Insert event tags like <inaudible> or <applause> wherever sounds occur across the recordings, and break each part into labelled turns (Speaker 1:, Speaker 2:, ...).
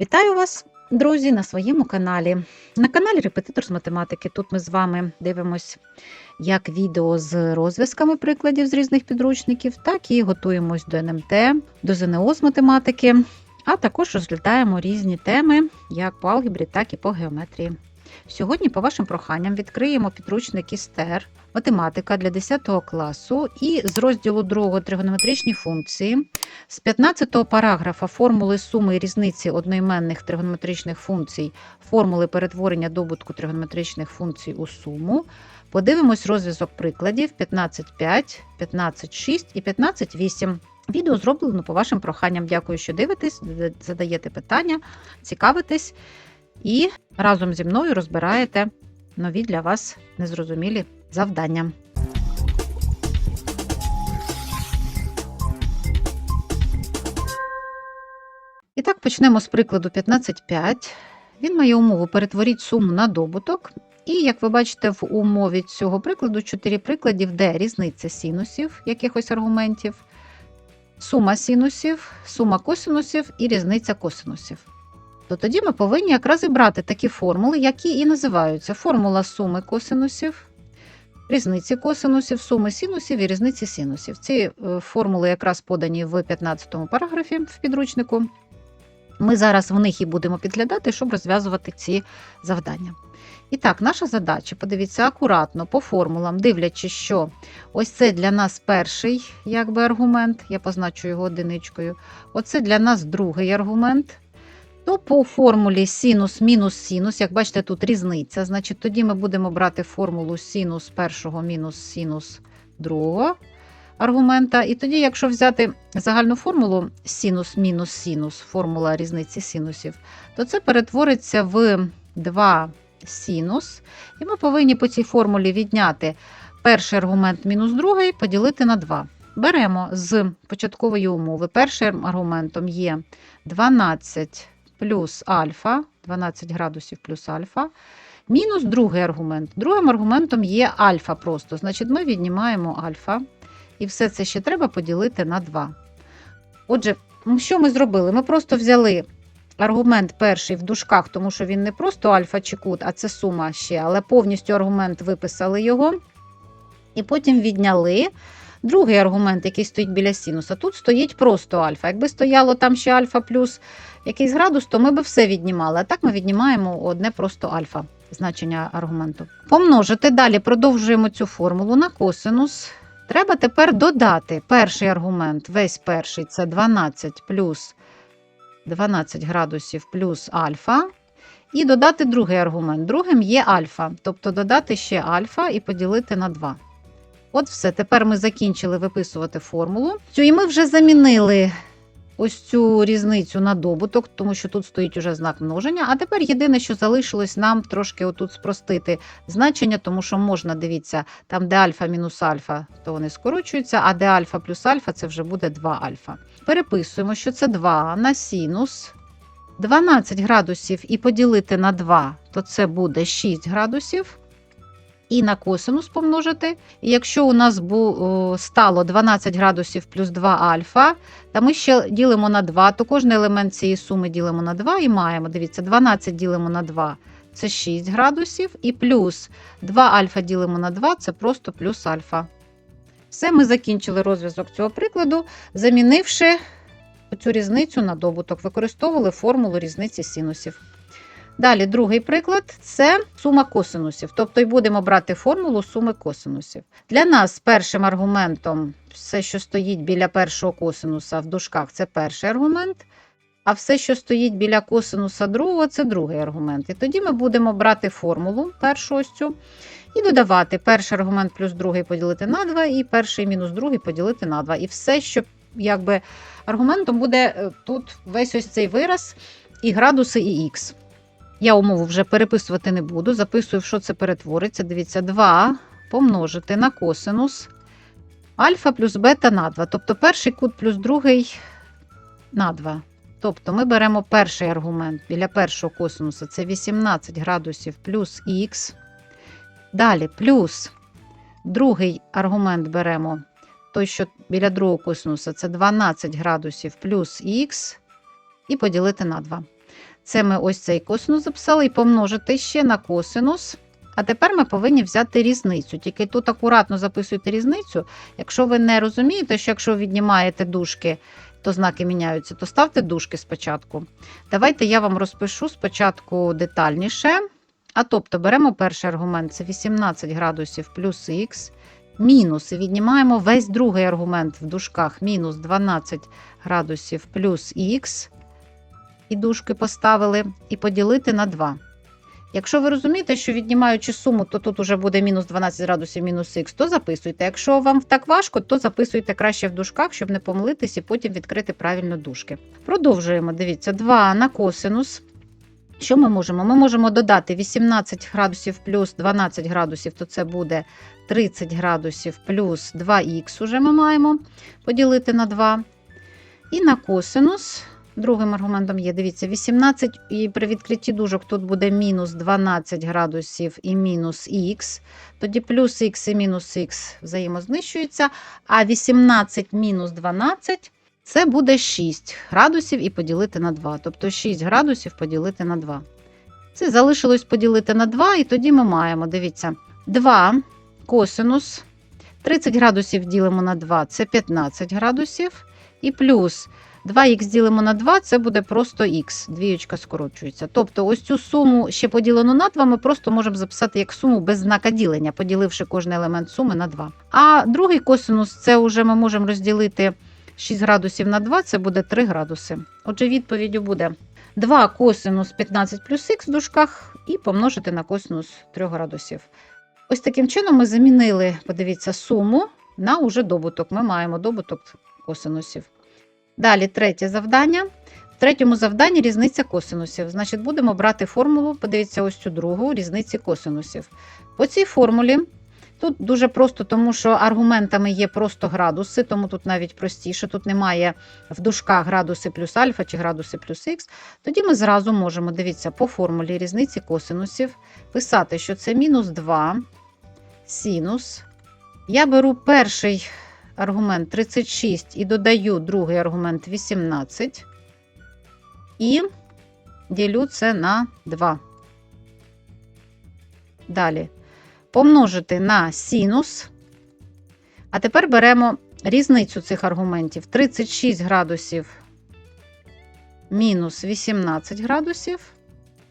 Speaker 1: Вітаю вас, друзі, на своєму каналі. На каналі Репетитор з математики. Тут ми з вами дивимось як відео з розв'язками прикладів з різних підручників, так і готуємось до НМТ, до ЗНО з математики, а також розглядаємо різні теми як по алгебрі, так і по геометрії. Сьогодні, по вашим проханням, відкриємо підручник ІСТЕР, математика для 10 класу і з розділу 2 тригонометричні функції з 15 параграфа формули суми і різниці одноіменних тригонометричних функцій, формули перетворення добутку тригонометричних функцій у суму. Подивимось розв'язок прикладів 15.5, 15.6 і 15.8. Відео зроблено по вашим проханням. Дякую, що дивитесь, задаєте питання, цікавитесь і разом зі мною розбираєте нові для вас незрозумілі завдання. І так почнемо з прикладу 15.5. Він має умову перетворіть суму на добуток. І, як ви бачите, в умові цього прикладу 4 прикладів, де різниця синусів, якихось аргументів, сума синусів, сума косинусів і різниця косинусів. То тоді ми повинні якраз і брати такі формули, які і називаються формула суми косинусів, різниці косинусів, суми синусів і різниці синусів. Ці е, формули якраз подані в 15 параграфі в підручнику. Ми зараз в них і будемо підглядати, щоб розв'язувати ці завдання. І так, наша задача, подивіться акуратно по формулам, дивлячись, що ось це для нас перший якби, аргумент, я позначу його одиничкою. Оце для нас другий аргумент. То по формулі синус мінус синус, як бачите, тут різниця. Значить, тоді ми будемо брати формулу синус першого мінус синус другого аргумента. І тоді, якщо взяти загальну формулу синус мінус синус, формула різниці синусів, то це перетвориться в 2 синус. І ми повинні по цій формулі відняти перший аргумент мінус другий, поділити на 2. Беремо з початкової умови. Першим аргументом є 12 плюс альфа, 12 градусів плюс альфа. Мінус другий аргумент. Другим аргументом є альфа просто. Значить, ми віднімаємо альфа. І все це ще треба поділити на 2. Отже, що ми зробили? Ми просто взяли аргумент перший в дужках, тому що він не просто альфа чи кут, а це сума ще, але повністю аргумент виписали його. І потім відняли. Другий аргумент, який стоїть біля синуса, тут стоїть просто альфа. Якби стояло там ще альфа плюс якийсь градус, то ми би все віднімали. А так ми віднімаємо одне просто альфа значення аргументу. Помножити далі продовжуємо цю формулу на косинус. Треба тепер додати перший аргумент, весь перший це 12 плюс 12 градусів плюс альфа. І додати другий аргумент. Другим є альфа, тобто додати ще альфа і поділити на 2. От все. Тепер ми закінчили виписувати формулу. І ми вже замінили ось цю різницю на добуток, тому що тут стоїть уже знак множення. А тепер єдине, що залишилось нам трошки отут спростити значення, тому що можна, дивіться, там, де альфа мінус альфа, то вони скорочуються, а де альфа плюс альфа, це вже буде 2 альфа. Переписуємо, що це 2 на синус 12 градусів і поділити на 2, то це буде 6 градусів. І на косинус помножити. І якщо у нас стало 12 градусів плюс 2 альфа, то ми ще ділимо на 2, то кожен елемент цієї суми ділимо на 2 і маємо, дивіться, 12 ділимо на 2 це 6 градусів, і плюс 2 альфа ділимо на 2 це просто плюс альфа. Все, ми закінчили розв'язок цього прикладу, замінивши цю різницю на добуток, використовували формулу різниці синусів. Далі, другий приклад це сума косинусів. Тобто, і будемо брати формулу суми косинусів. Для нас першим аргументом, все, що стоїть біля першого косинуса в дужках, це перший аргумент. А все, що стоїть біля косинуса другого, це другий аргумент. І тоді ми будемо брати формулу першу ось цю і додавати перший аргумент плюс другий поділити на 2, і перший мінус другий поділити на 2. І все, що якби аргументом буде е, тут весь ось цей вираз, і градуси, і х. Я умову вже переписувати не буду. Записую, що це перетвориться. Дивіться, 2 помножити на косинус альфа плюс бета на 2. Тобто перший кут плюс другий на 2. Тобто ми беремо перший аргумент біля першого косинуса це 18 градусів плюс х. Далі плюс другий аргумент беремо той, що біля другого косинуса це 12 градусів плюс х, і поділити на 2. Це ми ось цей косинус записали і помножити ще на косинус. А тепер ми повинні взяти різницю. Тільки тут акуратно записуйте різницю. Якщо ви не розумієте, що якщо віднімаєте дужки, то знаки міняються, то ставте дужки спочатку. Давайте я вам розпишу спочатку детальніше. А тобто беремо перший аргумент це 18 градусів плюс х, мінус, і віднімаємо весь другий аргумент в дужках мінус 12 градусів плюс х, і дужки поставили, і поділити на 2. Якщо ви розумієте, що віднімаючи суму, то тут уже буде мінус 12 градусів мінус х, то записуйте. Якщо вам так важко, то записуйте краще в дужках, щоб не помилитись і потім відкрити правильно дужки. Продовжуємо. Дивіться, 2 на косинус. Що ми можемо? Ми можемо додати 18 градусів плюс 12 градусів, то це буде 30 градусів плюс 2х уже ми маємо поділити на 2. І на косинус. Другим аргументом є, дивіться, 18, і при відкритті дужок тут буде мінус 12 градусів і мінус х. Тоді плюс х і мінус х взаємознищуються, а 18 мінус 12 це буде 6 градусів і поділити на 2. Тобто 6 градусів поділити на 2. Це залишилось поділити на 2, і тоді ми маємо, дивіться, 2 косинус. 30 градусів ділимо на 2 це 15 градусів. І плюс 2х ділимо на 2, це буде просто х, двіючка скорочується. Тобто, ось цю суму ще поділену на 2, ми просто можемо записати як суму без знака ділення, поділивши кожний елемент суми на 2. А другий косинус це вже ми можемо розділити 6 градусів на 2, це буде 3 градуси. Отже, відповіддю буде 2 косинус 15 плюс х в дужках і помножити на косинус 3 градусів. Ось таким чином ми замінили, подивіться, суму на уже добуток. Ми маємо добуток косинусів. Далі третє завдання. В третьому завданні різниця косинусів. Значить, будемо брати формулу, подивіться, ось цю другу різниці косинусів. По цій формулі тут дуже просто, тому що аргументами є просто градуси, тому тут навіть простіше. Тут немає в дужках градуси плюс альфа чи градуси плюс х. Тоді ми зразу можемо, дивіться, по формулі різниці косинусів писати, що це мінус 2 синус. Я беру перший аргумент 36 і додаю другий аргумент 18. І ділю це на 2. Далі помножити на синус. А тепер беремо різницю цих аргументів: 36 градусів мінус 18 градусів,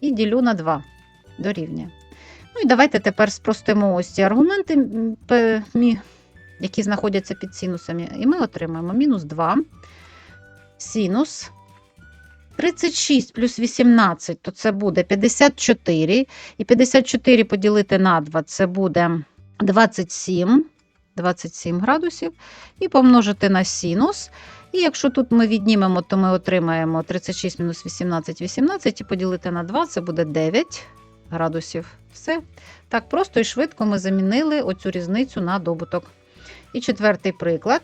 Speaker 1: і ділю на 2 дорівнює. Ну і давайте тепер спростимо ось ці аргументи, які знаходяться під синусами. І ми отримаємо мінус 2 синус 36 плюс 18, то це буде 54. І 54 поділити на 2 це буде 27, 27 градусів. І помножити на синус. І якщо тут ми віднімемо, то ми отримаємо 36 мінус 18, 18, і поділити на 2 це буде 9 градусів. Все. Так просто і швидко ми замінили оцю різницю на добуток. І четвертий приклад.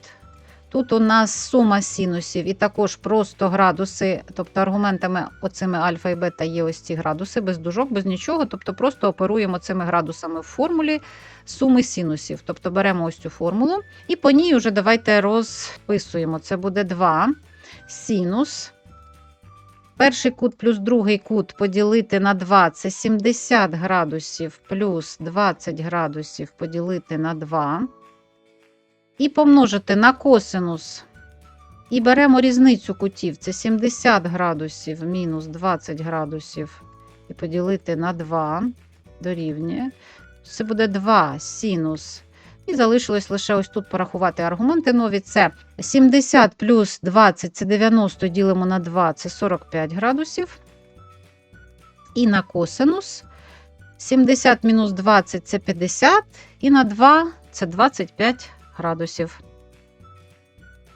Speaker 1: Тут у нас сума синусів і також просто градуси, тобто аргументами оцими альфа і бета є ось ці градуси, без дужок, без нічого. Тобто просто оперуємо цими градусами в формулі суми синусів. Тобто беремо ось цю формулу і по ній вже давайте розписуємо. Це буде 2 синус. Перший кут плюс другий кут поділити на 2 це 70 градусів плюс 20 градусів поділити на 2 і помножити на косинус. І беремо різницю кутів. Це 70 градусів мінус 20 градусів. І поділити на 2 дорівнює. Це буде 2 синус. І залишилось лише ось тут порахувати аргументи нові. Це 70 плюс 20 це 90, ділимо на 2, це 45 градусів. І на косинус 70 мінус 20 це 50, і на 2 це 25 градусів.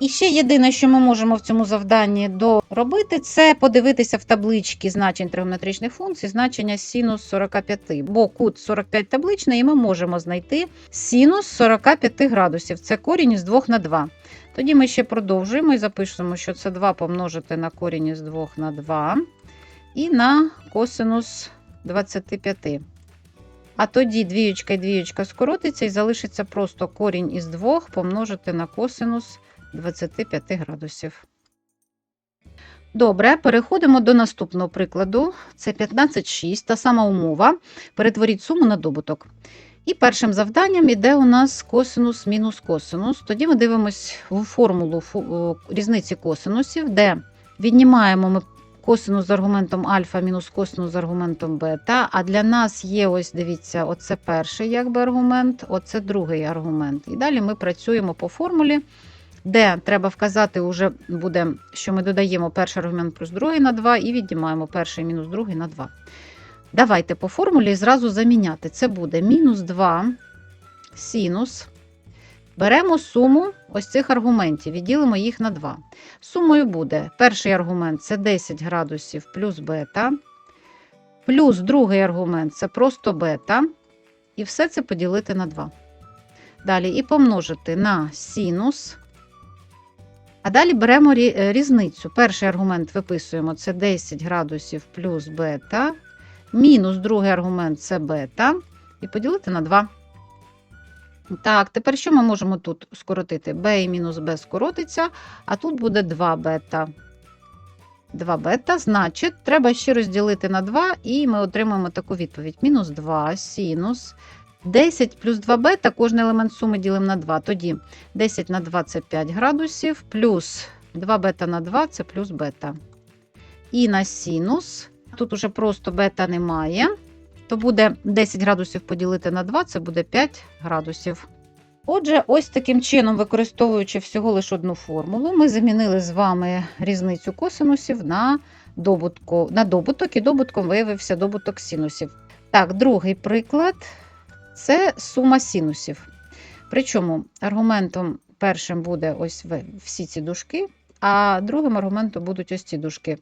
Speaker 1: І ще єдине, що ми можемо в цьому завданні доробити, це подивитися в таблички значень тригонометричних функцій, значення синус 45. Бо кут 45 табличний, і ми можемо знайти синус 45 градусів. Це корінь із 2 на 2. Тоді ми ще продовжуємо і запишемо, що це 2 помножити на корінь із 2 на 2 і на косинус 25. А тоді двіючка і двіючка скоротиться і залишиться просто корінь із 2 помножити на косинус 25 градусів. Добре, переходимо до наступного прикладу. Це 15,6, та сама умова. Перетворіть суму на добуток. І першим завданням іде у нас косинус мінус косинус. Тоді ми дивимось в формулу о, різниці косинусів, де віднімаємо ми косинус з аргументом альфа мінус косинус з аргументом бета. А для нас є ось, дивіться, оце перший якби аргумент, оце другий аргумент. І далі ми працюємо по формулі, де треба вказати, уже буде, що ми додаємо перший аргумент плюс другий на 2 і віднімаємо перший мінус другий на 2. Давайте по формулі зразу заміняти. Це буде мінус 2 синус. Беремо суму ось цих аргументів і ділимо їх на 2. Сумою буде перший аргумент це 10 градусів плюс бета, плюс другий аргумент це просто бета. І все це поділити на 2. Далі і помножити на синус. А далі беремо е, різницю. Перший аргумент виписуємо це 10 градусів плюс бета, мінус другий аргумент це бета, і поділити на 2. Так, тепер що ми можемо тут скоротити? b і мінус b скоротиться, а тут буде 2 бета. 2 бета, значить, треба ще розділити на 2, і ми отримаємо таку відповідь. Мінус 2 синус. 10 плюс 2 бета, кожен елемент суми ділимо на 2. Тоді 10 на 2 це 5 градусів, плюс 2 бета на 2 це плюс бета. І на синус, тут уже просто бета немає, то буде 10 градусів поділити на 2, це буде 5 градусів. Отже, ось таким чином, використовуючи всього лише одну формулу, ми замінили з вами різницю косинусів на, добутку, на добуток, і добутком виявився добуток синусів. Так, другий приклад це сума синусів. Причому аргументом першим буде ось всі ці дужки, а другим аргументом будуть ось ці дужки.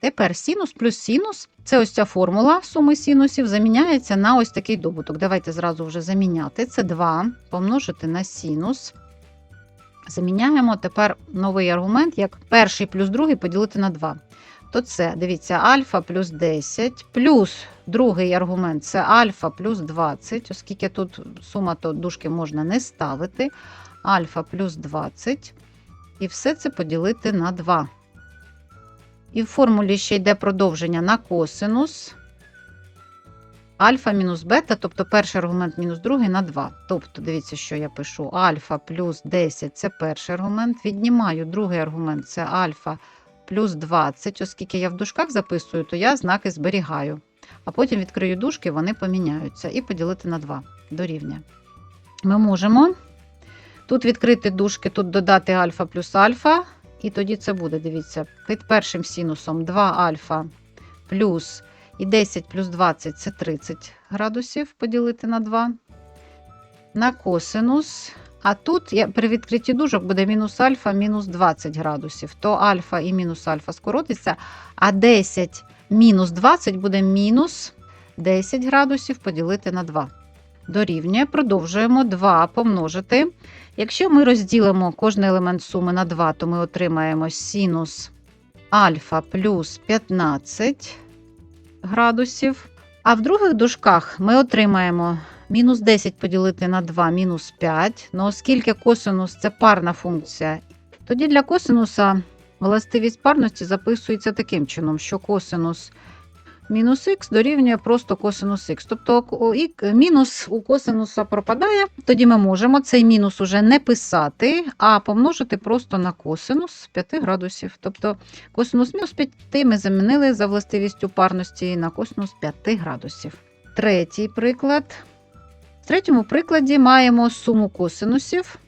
Speaker 1: Тепер синус плюс синус це ось ця формула суми синусів, заміняється на ось такий добуток. Давайте зразу вже заміняти. Це 2 помножити на синус. Заміняємо тепер новий аргумент, як перший плюс другий поділити на 2. То це, дивіться, альфа плюс 10, плюс другий аргумент це альфа плюс 20, оскільки тут сума то дужки можна не ставити. Альфа плюс 20. І все це поділити на 2. І в формулі ще йде продовження на косинус. Альфа мінус бета, тобто перший аргумент мінус другий на 2. Тобто, дивіться, що я пишу. Альфа плюс 10 це перший аргумент. Віднімаю другий аргумент це альфа плюс 20. Оскільки я в дужках записую, то я знаки зберігаю. А потім відкрию дужки, вони поміняються. І поділити на 2 дорівнює. Ми можемо тут відкрити дужки, тут додати альфа плюс альфа. І тоді це буде, дивіться, під першим синусом 2 альфа плюс і 10 плюс 20 це 30 градусів поділити на 2. На косинус. А тут я, при відкритті дужок буде мінус альфа мінус 20 градусів. То альфа і мінус альфа скоротиться, а 10 мінус 20 буде мінус 10 градусів поділити на 2. Дорівнює, продовжуємо 2 помножити. Якщо ми розділимо кожний елемент суми на 2, то ми отримаємо синус альфа плюс 15 градусів. А в других дужках ми отримаємо мінус 10 поділити на 2, мінус 5. Ну, оскільки косинус це парна функція, тоді для косинуса властивість парності записується таким чином, що косинус мінус х дорівнює просто косинус х. Тобто і- мінус у косинуса пропадає, тоді ми можемо цей мінус уже не писати, а помножити просто на косинус 5 градусів. Тобто косинус мінус 5 ми замінили за властивістю парності на косинус 5 градусів. Третій приклад. В третьому прикладі маємо суму косинусів,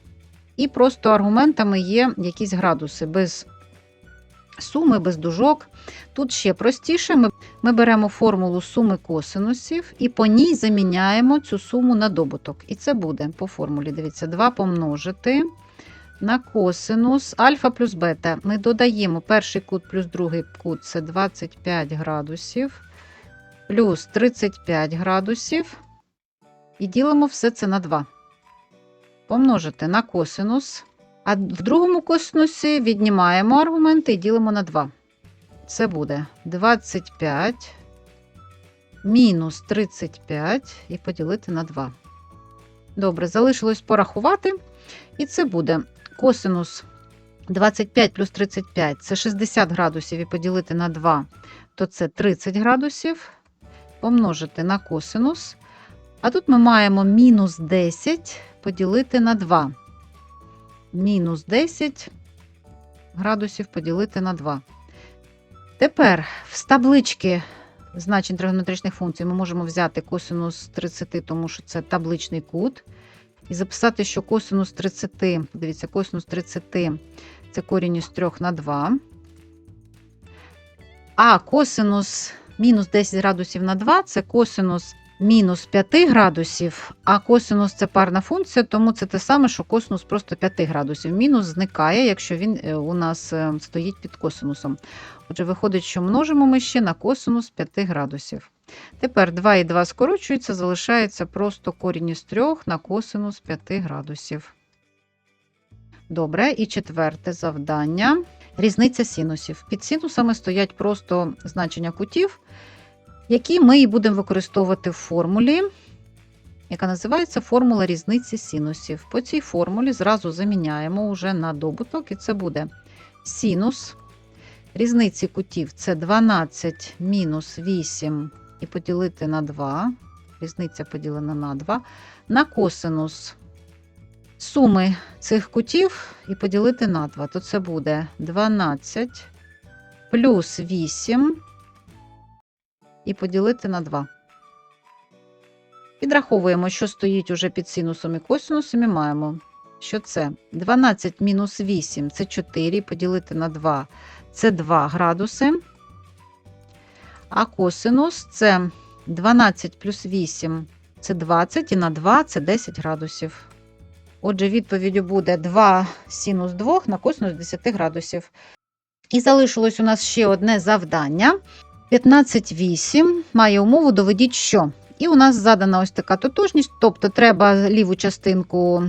Speaker 1: і просто аргументами є якісь градуси без суми, без дужок. Тут ще простіше. Ми, ми беремо формулу суми косинусів і по ній заміняємо цю суму на добуток. І це буде по формулі. Дивіться, 2 помножити на косинус альфа плюс бета. Ми додаємо перший кут плюс другий кут це 25 градусів, плюс 35 градусів. І ділимо все це на 2. Помножити на косинус. А в другому косинусі віднімаємо аргументи і ділимо на 2. Це буде 25 мінус 35 і поділити на 2. Добре, залишилось порахувати. І це буде косинус 25 плюс 35 це 60 градусів і поділити на 2, то це 30 градусів. Помножити на косинус. А тут ми маємо мінус 10 поділити на 2. Мінус 10 градусів поділити на 2. Тепер з таблички значень тригонометричних функцій ми можемо взяти косинус 30, тому що це табличний кут. І записати, що косинус 30, дивіться, косинус 30 це корінь із 3 на 2. А косинус мінус 10 градусів на 2 це косинус мінус 5 градусів, а косинус це парна функція, тому це те саме, що косинус просто 5 градусів. Мінус зникає, якщо він е, у нас е, стоїть під косинусом. Отже, виходить, що множимо ми ще на косинус 5 градусів. Тепер 2 і 2 скорочуються, залишається просто корінь із 3 на косинус 5 градусів. Добре, і четверте завдання. Різниця синусів. Під синусами стоять просто значення кутів, які ми і будемо використовувати в формулі, яка називається формула різниці синусів. По цій формулі зразу заміняємо уже на добуток, і це буде синус. Різниці кутів це 12 мінус 8 і поділити на 2. Різниця поділена на 2. На косинус суми цих кутів і поділити на 2, то це буде 12 плюс 8 і поділити на 2. Підраховуємо, що стоїть уже під синусом і косинусом, і маємо, що це 12 мінус 8 це 4, поділити на 2 це 2 градуси. А косинус це 12 плюс 8 це 20, і на 2 це 10 градусів. Отже, відповіддю буде 2 синус 2 на косинус 10 градусів. І залишилось у нас ще одне завдання. 15,8 має умову доведіть, що. І у нас задана ось така тотожність, тобто треба ліву частинку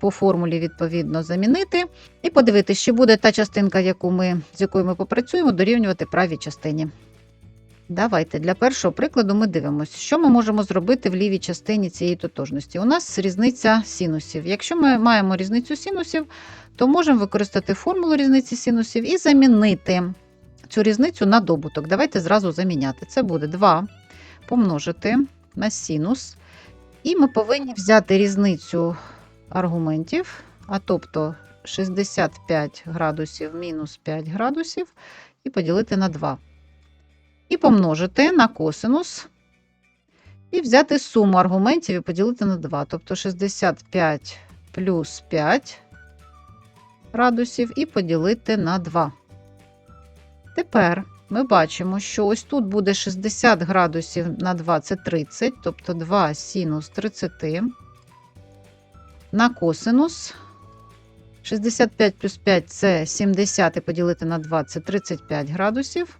Speaker 1: по формулі відповідно замінити. І подивитися, чи буде та частинка, яку ми, з якою ми попрацюємо, дорівнювати правій частині. Давайте для першого прикладу ми дивимося, що ми можемо зробити в лівій частині цієї тотожності. У нас різниця синусів. Якщо ми маємо різницю синусів, то можемо використати формулу різниці синусів і замінити цю різницю на добуток. Давайте зразу заміняти. Це буде 2 помножити на синус. І ми повинні взяти різницю аргументів, а тобто 65 градусів мінус 5 градусів, і поділити на 2 і помножити на косинус, і взяти суму аргументів і поділити на 2. Тобто 65 плюс 5 градусів і поділити на 2. Тепер ми бачимо, що ось тут буде 60 градусів на 2 це 30, тобто 2 синус 30 на косинус. 65 плюс 5 це 70 і поділити на 2 це 35 градусів.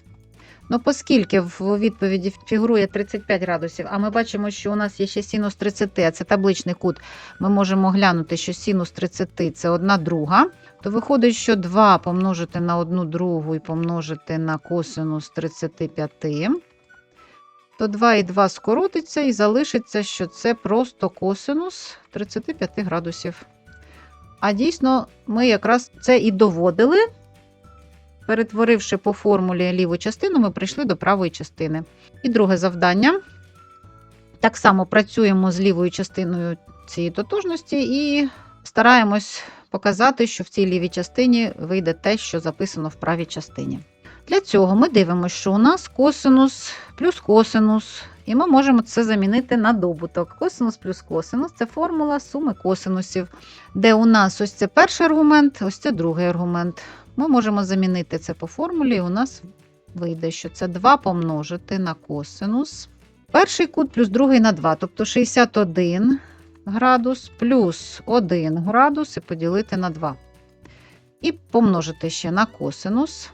Speaker 1: Ну, оскільки в відповіді фігурує 35 градусів, а ми бачимо, що у нас є ще синус 30, а це табличний кут, ми можемо глянути, що синус 30 це 1 друга, то виходить, що 2 помножити на 1 другу і помножити на косинус 35, то 2 і 2 скоротиться і залишиться, що це просто косинус 35 градусів. А дійсно, ми якраз це і доводили. Перетворивши по формулі ліву частину, ми прийшли до правої частини. І друге завдання. Так само працюємо з лівою частиною цієї тотожності і стараємось показати, що в цій лівій частині вийде те, що записано в правій частині. Для цього ми дивимося, що у нас косинус плюс косинус, і ми можемо це замінити на добуток. Косинус плюс косинус це формула суми косинусів, де у нас ось це перший аргумент, ось це другий аргумент. Ми можемо замінити це по формулі, і у нас вийде, що це 2 помножити на косинус. Перший кут плюс другий на 2, тобто 61 градус плюс 1 градус і поділити на 2. І помножити ще на косинус.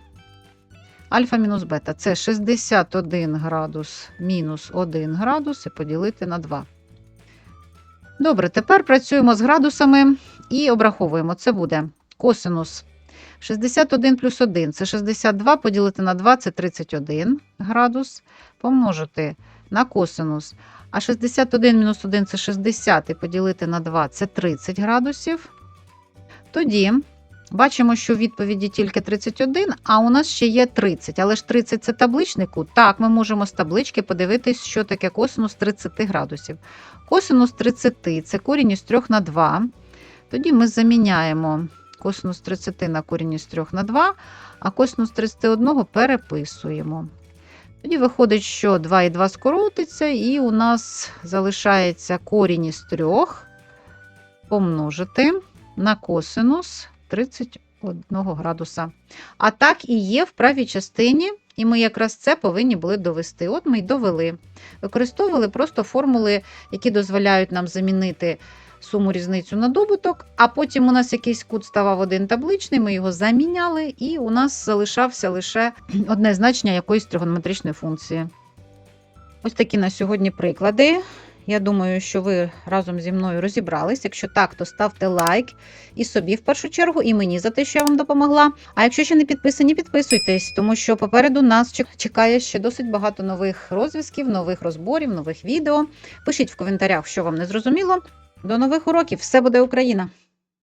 Speaker 1: Альфа мінус бета це 61 градус мінус 1 градус і поділити на 2. Добре, тепер працюємо з градусами і обраховуємо. Це буде косинус 61 плюс 1 це 62, поділити на 2 це 31 градус, помножити на косинус. А 61 мінус 1 це 60, і поділити на 2 це 30 градусів. Тоді Бачимо, що в відповіді тільки 31, а у нас ще є 30. Але ж 30 це табличний кут. Так, ми можемо з таблички подивитись, що таке косинус 30 градусів. Косинус 30 це корінь із 3 на 2. Тоді ми заміняємо косинус 30 на корінь із 3 на 2, а косинус 31 переписуємо. Тоді виходить, що 2 і 2 скоротиться, і у нас залишається корінь із 3 помножити на косинус 31 градуса. А так і є в правій частині, і ми якраз це повинні були довести. От ми й довели. Використовували просто формули, які дозволяють нам замінити суму різницю на добуток, а потім у нас якийсь кут ставав один табличний, ми його заміняли, і у нас залишався лише <clears throat> одне значення якоїсь тригонометричної функції. Ось такі на сьогодні приклади. Я думаю, що ви разом зі мною розібрались. Якщо так, то ставте лайк і собі в першу чергу, і мені за те, що я вам допомогла. А якщо ще не підписані, підписуйтесь, тому що попереду нас чекає ще досить багато нових розв'язків, нових розборів, нових відео. Пишіть в коментарях, що вам не зрозуміло. До нових уроків! Все буде Україна!